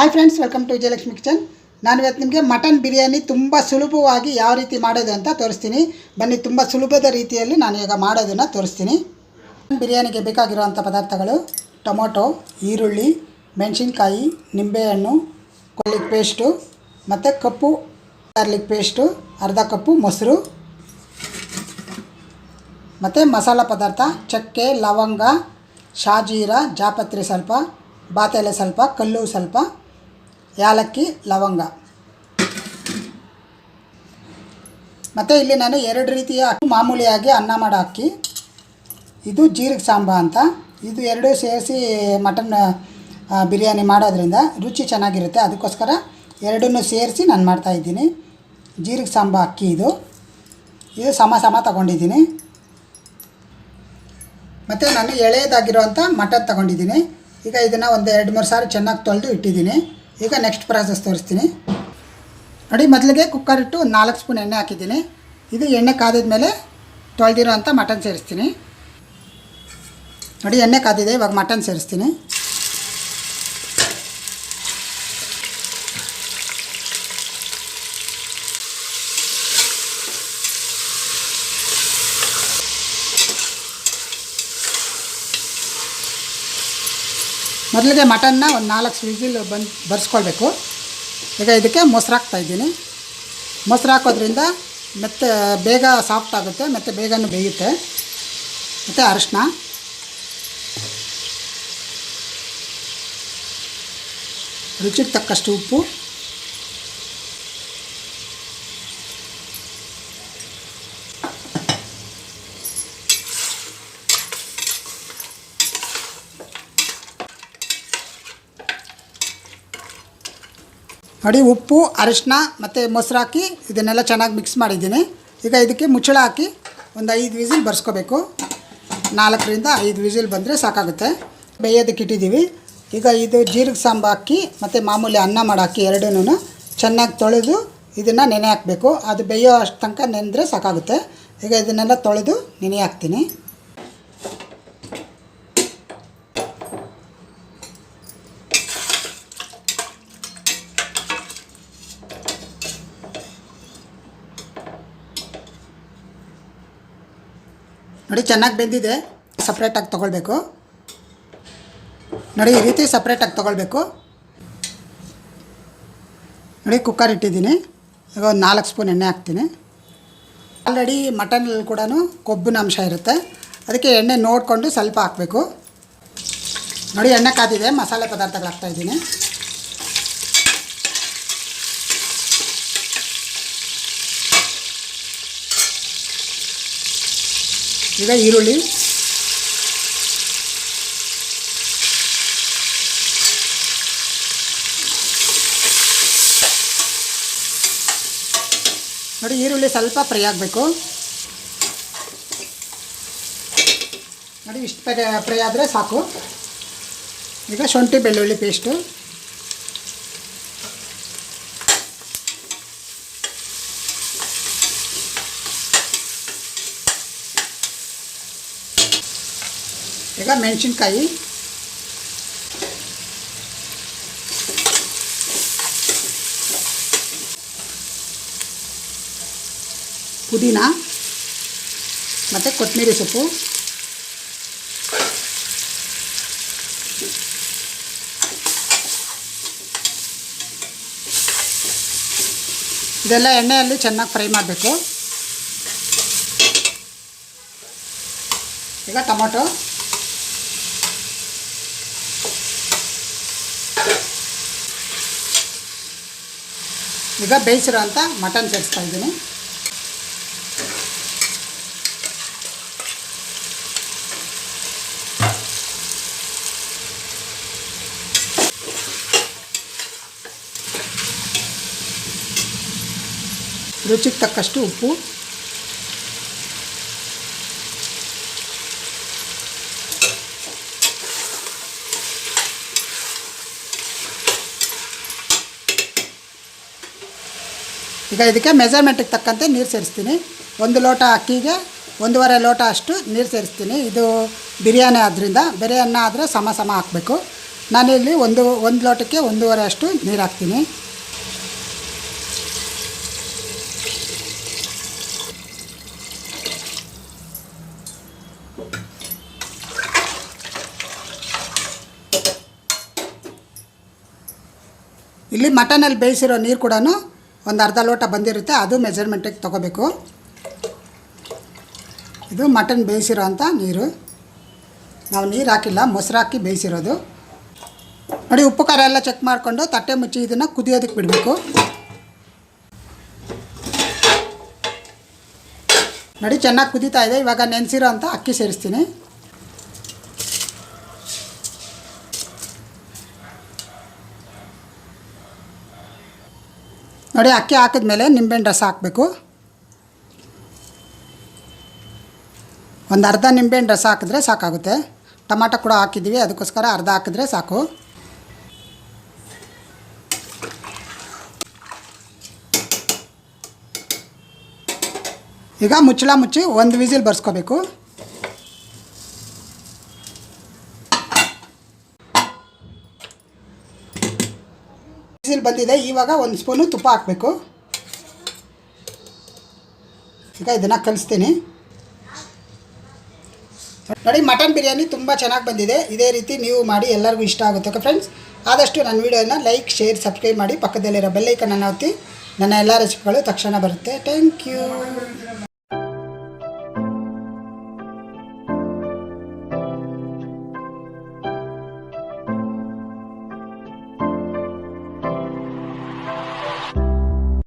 Hi friends welcome to Vijayalakshmi kitchen ನಾನು ಇವತ್ತು ನಿಮಗೆ ಮಟನ್ ಬಿರಿಯಾನಿ ತುಂಬ ಸುಲಭವಾಗಿ ಯಾವ ರೀತಿ ಮಾಡೋದು ಅಂತ ತೋರಿಸ್ತೀನಿ. ಬನ್ನಿ, ತುಂಬ ಸುಲಭದ ರೀತಿಯಲ್ಲಿ ನಾನು ಈಗ ಮಾಡೋದನ್ನು ತೋರಿಸ್ತೀನಿ. ಬಿರಿಯಾನಿಗೆ ಬೇಕಾಗಿರುವಂಥ ಪದಾರ್ಥಗಳು ಟೊಮೊಟೊ, ಈರುಳ್ಳಿ, ಮೆಣಸಿನ್ಕಾಯಿ, ನಿಂಬೆಹಣ್ಣು ಕೊಲ್ಲಿಗೆ ಪೇಸ್ಟು ಮತ್ತು ಕಪ್ಪು ಗಾರ್ಲಿಕ್ ಪೇಸ್ಟು ಅರ್ಧ ಕಪ್ಪು ಮೊಸರು, ಮತ್ತು ಮಸಾಲ ಪದಾರ್ಥ, ಚಕ್ಕೆ, ಲವಂಗ, ಶಾಜೀರ, ಜಾಪತ್ರಿ ಸ್ವಲ್ಪ, ಬಾತೆಲೆ ಸ್ವಲ್ಪ, ಕಲ್ಲು ಸ್ವಲ್ಪ. ಯಾಲಕ್ಕಿ, ಲವಂಗ. ಮತ್ತು ಇಲ್ಲಿ ನಾನು ಎರಡು ರೀತಿಯ ಮಾಮೂಲಿಯಾಗಿ ಅನ್ನ ಮಾಡೋ ಅಕ್ಕಿ. ಇದು ಜೀರಿಗೆ ಸಾಂಬ ಅಂತ. ಇದು ಎರಡೂ ಸೇರಿಸಿ ಮಟನ್ ಬಿರಿಯಾನಿ ಮಾಡೋದ್ರಿಂದ ರುಚಿ ಚೆನ್ನಾಗಿರುತ್ತೆ. ಅದಕ್ಕೋಸ್ಕರ ಎರಡನ್ನೂ ಸೇರಿಸಿ ನಾನು ಮಾಡ್ತಾಯಿದ್ದೀನಿ ಜೀರಿಗೆ ಸಾಂಬ ಅಕ್ಕಿ ಇದು. ಇದು ಸಮ ಸಮ ತಗೊಂಡಿದ್ದೀನಿ. ಮತ್ತು ನಾನು ಎಳೆಯದಾಗಿರುವಂಥ ಮಟನ್ ತಗೊಂಡಿದ್ದೀನಿ. ಈಗ ಇದನ್ನು ಒಂದು ಎರಡು ಮೂರು ಸಾರಿ ಚೆನ್ನಾಗಿ ತೊಳೆದು ಇಟ್ಟಿದ್ದೀನಿ. ಈಗ ನೆಕ್ಸ್ಟ್ ಪ್ರಾಸೆಸ್ ತೋರಿಸ್ತೀನಿ. ನೋಡಿ, ಮೊದಲಿಗೆ ಕುಕ್ಕರ್ ಇಟ್ಟು ನಾಲ್ಕು ಸ್ಪೂನ್ ಎಣ್ಣೆ ಹಾಕಿದ್ದೀನಿ. ಇದು ಎಣ್ಣೆ ಕಾದಿದ ಮೇಲೆ ತೊಳೆದಿರೋ ಅಂಥ ಮಟನ್ ಸೇರಿಸ್ತೀನಿ. ನೋಡಿ, ಎಣ್ಣೆ ಕಾದಿದೆ, ಇವಾಗ ಮಟನ್ ಸೇರಿಸ್ತೀನಿ. ಮೊದಲಿಗೆ ಮಟನ್ನ ಒಂದು ನಾಲ್ಕು ವಿಸಿಲ್ ಬಂದು ಬರ್ಸ್ಕೊಳ್ಬೇಕು. ಈಗ ಇದಕ್ಕೆ ಮೊಸರು ಹಾಕ್ತಾಯಿದ್ದೀನಿ ಮೊಸರು ಹಾಕೋದ್ರಿಂದ ಮತ್ತೆ ಬೇಗ ಸಾಫ್ಟ್ ಆಗುತ್ತೆ, ಮತ್ತು ಬೇಗನೂ ಬೇಯುತ್ತೆ. ಮತ್ತು ಅರಿಶಿನ. ರುಚಿಗೆ ತಕ್ಕಷ್ಟು ಉಪ್ಪು. ನೋಡಿ, ಉಪ್ಪು ಅರಿಶಿನ ಮತ್ತು ಮೊಸರು ಹಾಕಿ ಇದನ್ನೆಲ್ಲ ಚೆನ್ನಾಗಿ ಮಿಕ್ಸ್ ಮಾಡಿದ್ದೀನಿ. ಈಗ ಇದಕ್ಕೆ ಮುಚ್ಚಳ ಹಾಕಿ ಒಂದು ಐದು ವಿಸಿಲ್ ಬರ್ಸ್ಕೋಬೇಕು. ನಾಲ್ಕರಿಂದ ಐದು ವಿಸಿಲ್ ಬಂದರೆ ಸಾಕಾಗುತ್ತೆ. ಬೇಯೋದಕ್ಕೆ ಇಟ್ಟಿದ್ದೀವಿ. ಈಗ ಇದು ಜೀರಿಗೆ ಸಾಂಬ ಹಾಕಿ ಮತ್ತು ಮಾಮೂಲಿ ಅನ್ನ ಮಾಡಿ ಹಾಕಿ ಎರಡೂ ಚೆನ್ನಾಗಿ ತೊಳೆದು ಇದನ್ನು ನೆನೆ ಹಾಕಬೇಕು. ಅದು ಬೇಯೋ ಅಷ್ಟು ತನಕ ನೆನೆದ್ರೆ ಸಾಕಾಗುತ್ತೆ. ಈಗ ಇದನ್ನೆಲ್ಲ ತೊಳೆದು ನೆನೆ ಹಾಕ್ತೀನಿ. ನೋಡಿ, ಚೆನ್ನಾಗಿ ಬೆಂದಿದೆ. ಸಪ್ರೇಟಾಗಿ ತೊಗೊಳ್ಬೇಕು. ನೋಡಿ, ಈ ರೀತಿ ಸಪ್ರೇಟಾಗಿ ತೊಗೊಳ್ಬೇಕು. ನೋಡಿ ಕುಕ್ಕರ್ ಇಟ್ಟಿದ್ದೀನಿ. ಈಗ ಒಂದು ನಾಲ್ಕು ಸ್ಪೂನ್ ಎಣ್ಣೆ ಹಾಕ್ತೀನಿ. ಆಲ್ರೆಡಿ ಮಟನಲ್ಲಿ ಕೂಡ ಕೊಬ್ಬಿನ ಅಂಶ ಇರುತ್ತೆ. ಅದಕ್ಕೆ ಎಣ್ಣೆ ನೋಡಿಕೊಂಡು ಸ್ವಲ್ಪ ಹಾಕಬೇಕು. ನೋಡಿ, ಎಣ್ಣೆ ಕಾದಿದೆ, ಮಸಾಲೆ ಪದಾರ್ಥಗಳು ಹಾಕ್ತಾಯಿದ್ದೀನಿ ಈಗ ಈರುಳ್ಳಿ. ನೋಡಿ, ಈರುಳ್ಳಿ ಸ್ವಲ್ಪ ಫ್ರೈ ಆಗಬೇಕು. ನೋಡಿ, ಇಷ್ಟು ಫ್ರೈ ಆದರೆ ಸಾಕು. ಈಗ ಶುಂಠಿ ಬೆಳ್ಳುಳ್ಳಿ ಪೇಸ್ಟು ಈಗ ಮೆಣಸಿನ್ಕಾಯಿ. ಪುದೀನ. ಮತ್ತು ಕೊತ್ತಂಬರಿ ಸೊಪ್ಪು. ಇದೆಲ್ಲ ಎಣ್ಣೆಯಲ್ಲಿ ಚೆನ್ನಾಗಿ ಫ್ರೈ ಮಾಡಬೇಕು. ಈಗ ಟೊಮೊಟೊ. ಈಗ ಬೇಯಿಸಿರೋ ಅಂಥ ಮಟನ್ ಸೇರಿಸ್ತಾ ಇದ್ದೀನಿ ರುಚಿಗೆ ತಕ್ಕಷ್ಟು ಉಪ್ಪು ಈಗ ಇದಕ್ಕೆ ಮೆಜರ್ಮೆಂಟಿಗೆ ತಕ್ಕಂತೆ ನೀರು ಸೇರಿಸ್ತೀನಿ. ಒಂದು ಲೋಟ ಅಕ್ಕಿಗೆ ಒಂದೂವರೆ ಲೋಟ ಅಷ್ಟು ನೀರು ಸೇರಿಸ್ತೀನಿ. ಇದು ಬಿರಿಯಾನಿ ಆದ್ದರಿಂದ ಬೇರೆ ಅನ್ನ ಆದರೆ ಸಮ ಸಮ ಹಾಕಬೇಕು. ನಾನಿಲ್ಲಿ ಒಂದು ಒಂದು ಲೋಟಕ್ಕೆ ಒಂದೂವರೆ ಅಷ್ಟು ನೀರು ಹಾಕ್ತೀನಿ. ಇಲ್ಲಿ ಮಟನಲ್ಲಿ ಬೇಯಿಸಿರೋ ನೀರು ಕೂಡ ಒಂದು ಅರ್ಧ ಲೋಟ ಬಂದಿರುತ್ತೆ, ಅದು ಮೆಜರ್ಮೆಂಟಿಗೆ ತೊಗೋಬೇಕು. ಇದು ಮಟನ್ ಬೇಯಿಸಿರೋ ಅಂಥ ನೀರು. ನಾವು ನೀರು ಹಾಕಿಲ್ಲ, ಮೊಸರು ಹಾಕಿ ಬೇಯಿಸಿರೋದು. ನೋಡಿ, ಉಪ್ಪು ಖಾರ ಎಲ್ಲ ಚೆಕ್ ಮಾಡಿಕೊಂಡು ತಟ್ಟೆ ಮುಚ್ಚಿ ಇದನ್ನು ಕುದಿಯೋದಕ್ಕೆ ಬಿಡಬೇಕು. ನೋಡಿ, ಚೆನ್ನಾಗಿ ಕುದೀತಾ ಇದೆ. ಇವಾಗ ನೆನೆಸಿರೋ ಅಂತ ಅಕ್ಕಿ ಸೇರಿಸ್ತೀನಿ. ನೋಡಿ ಅಕ್ಕಿ ಹಾಕಿದ್ಮೇಲೆ ನಿಂಬೆಹಣ್ಣು ರಸ ಹಾಕಬೇಕು. ಒಂದು ಅರ್ಧ ನಿಂಬೆಹಣ್ಣು ರಸ ಹಾಕಿದ್ರೆ ಸಾಕಾಗುತ್ತೆ. ಟೊಮಾಟೊ ಕೂಡ ಹಾಕಿದ್ದೀವಿ, ಅದಕ್ಕೋಸ್ಕರ ಅರ್ಧ ಹಾಕಿದ್ರೆ ಸಾಕು. ಈಗ ಮುಚ್ಚಳ ಮುಚ್ಚಿ ಒಂದು ವಿಸಿಲ್ ಬರ್ಸ್ಕೋಬೇಕು. ವಿಸಿಲ್ ಬಂದಿದೆ, ಇವಾಗ ಒಂದು ಸ್ಪೂನು ತುಪ್ಪ ಹಾಕಬೇಕು. ಈಗ ಇದನ್ನು ಕಲಿಸ್ತೀನಿ. ನೋಡಿ, ಮಟನ್ ಬಿರಿಯಾನಿ ತುಂಬ ಚೆನ್ನಾಗಿ ಬಂದಿದೆ. ಇದೇ ರೀತಿ ನೀವು ಮಾಡಿ ಎಲ್ಲರಿಗೂ ಇಷ್ಟ ಆಗುತ್ತೆ, ಓಕೆ ಫ್ರೆಂಡ್ಸ್? ಆದಷ್ಟು ನನ್ನ ವೀಡಿಯೋನ ಲೈಕ್, ಶೇರ್, ಸಬ್ಸ್ಕ್ರೈಬ್ ಮಾಡಿ ಪಕ್ಕದಲ್ಲಿರೋ ಬೆಲ್ಲೈಕನ್ನ ಒತ್ತಿ. ನನ್ನ ಎಲ್ಲ ರೆಸಿಪಿಗಳು ತಕ್ಷಣ ಬರುತ್ತೆ. Thank you.